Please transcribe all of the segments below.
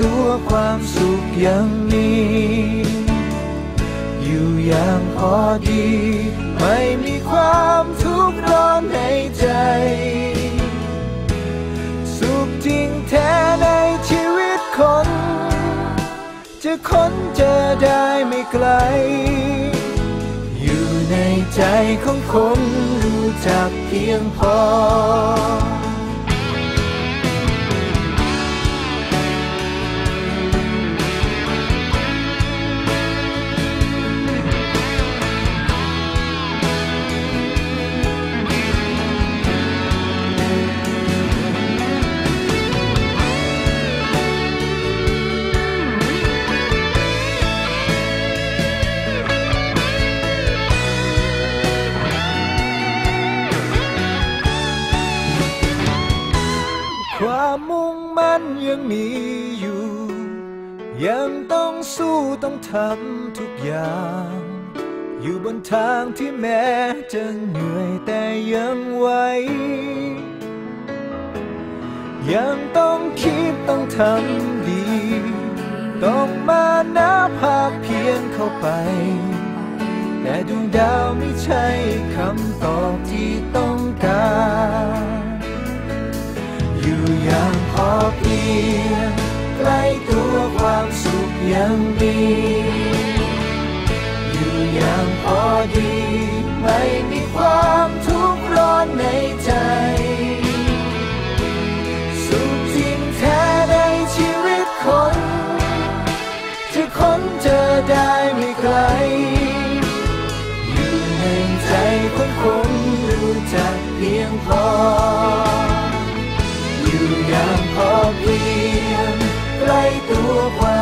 ตัวความสุขยังมีอยู่อย่างพอดี ไม่มีความทุกข์ร้อนในใจ สุขจริงแท้ในชีวิตคน จะค้นเจอได้ไม่ไกล อยู่ในใจของคนรู้จักเพียงพอ ยังมีอยู่ ยังต้องสู้ต้องทำทุกอย่าง อยู่บนทางที่แม้จะเหนื่อยแต่ยังไหวยังต้องคิดต้องทำดี ต้องมานับภาคเพียนเข้าไป แต่ดวงดาวไม่ใช่คำตอบที่ต้องการ ยังมีอยู่อย่างพอดี ไม่มีความทุกข์ร้อนในใจ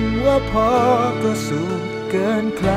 ำว่าพอก็สุขเกินใคร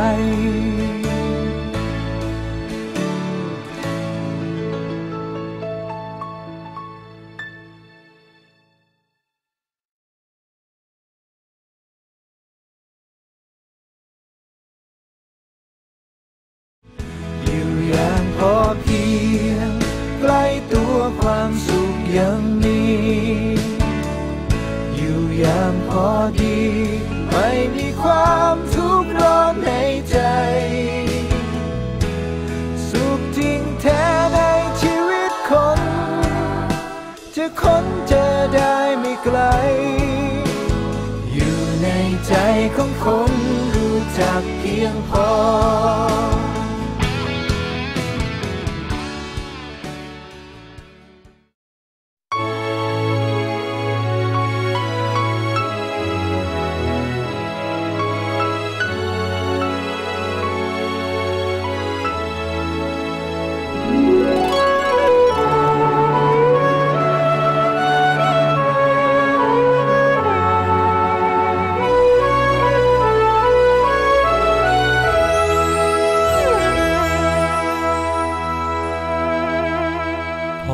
ในใจของคนรู้จักเพียงพอ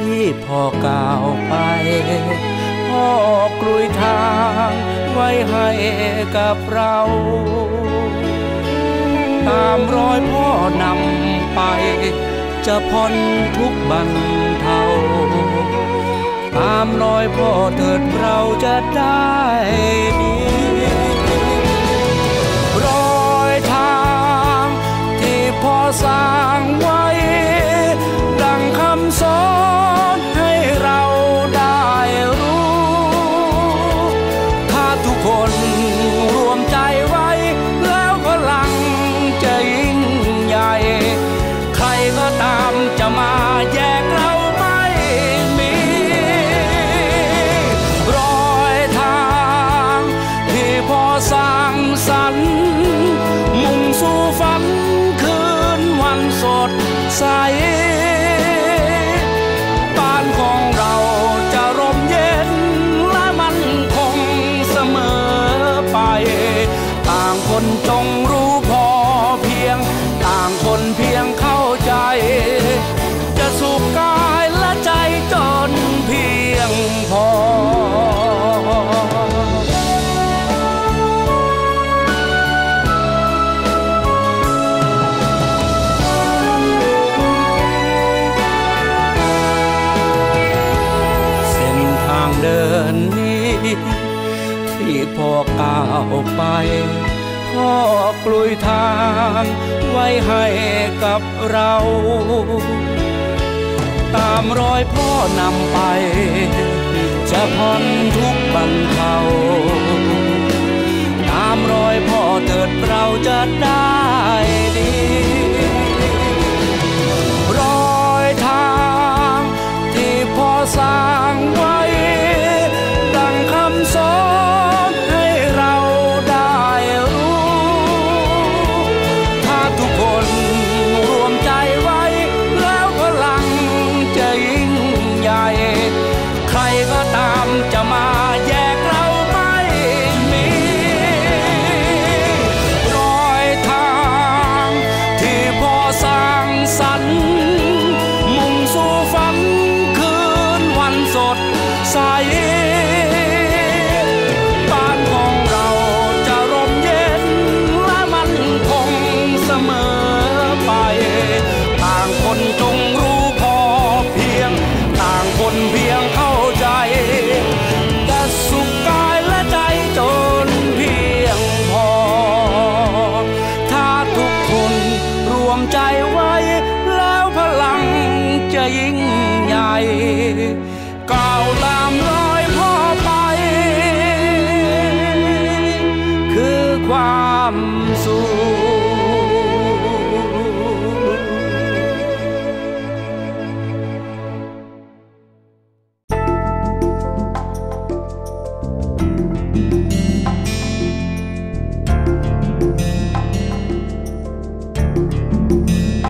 ที่พ่อก้าวไป พ่อกลุยทางไว้ให้กับเรา ตามรอยพ่อนำไป จะพ้นทุกบันเทาตามรอยพ่อเถิดเราจะได้ดี ใพ่อกลุยทางไว้ให้กับเรา ตามรอยพ่อนำไป จะพ้นทุกบันเทาตามรอยพ่อเถิดเราจะได้ ค วามสุข